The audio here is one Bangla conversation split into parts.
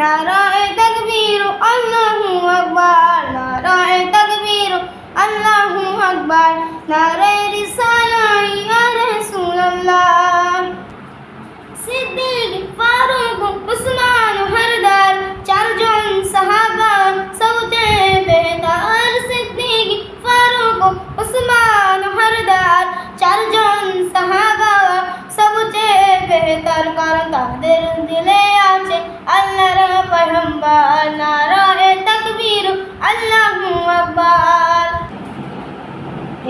আকবার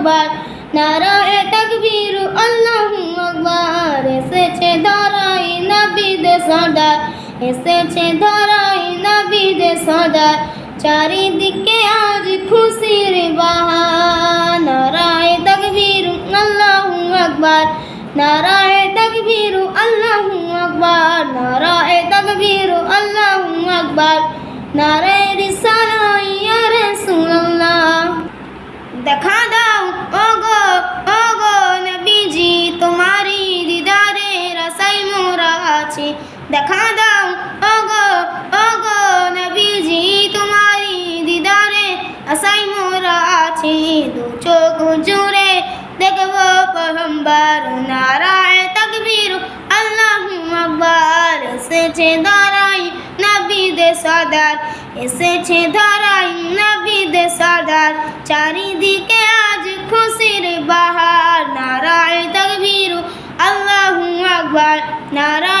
আল্লাহু আকবার নারায় তকবীর আল্লাহু আকবার এসেছে ধরাই নবীদের সদার এসেছে ধরাই নবীদের সদার চারিদিকে আজ খুশির বাহার নারায় তকবীর আল্লাহু আকবার নারায় তকবীর আল্লাহু আকবার নারায় তকবীর আল্লাহু আকবার নারায় রিসালাহ ইয়া রাসূলুল্লাহ দেখা দাও দেখা দাও। ওগো ওগো নবীজি তোমারি দিদারে আসাই মোরা আছে দু চোখ জুড়ে। দেখব পয়গম্বর নারায় তকবীর আল্লাহু আকবার, এসেছে ধরাই নবীদে সদার, এসেছে ধরাই নবীদে সদার। চারিদিকে আজ খুশির বাহার, নারায় তকবীর আল্লাহু আকবার, নারায়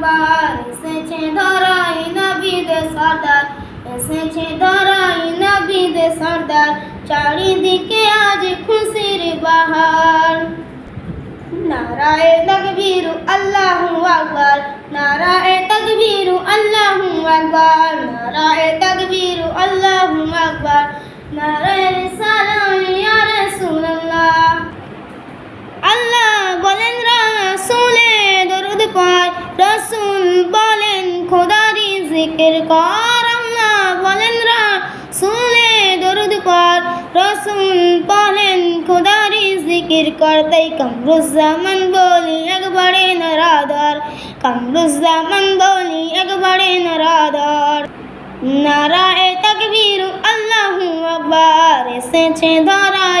আকবার এসেছে ধরাই নবীদের সর্দার এসেছে ধরাই নবীদের সর্দার চারিদিকে আজ খুশির বাহার নারায় তকবীর আল্লাহু আকবার নারায় তকবীর আল্লাহু আকবার নারায় তকবীর আল্লাহু আকবার নারায় রাসূল বলেন খোদারি জিকির কর, আল্লাহ বলেন, রাসূলে দরুদ পাঠ রাসূল বলেন খোদারি জিকির কর, তাই কামরুজ্জামান বলি একবারে নারাদার, কামরুজ্জামান বলি একবারে নারাদার। নারায় তকবীর, আল্লাহু আকবার, এসেছে ধরাই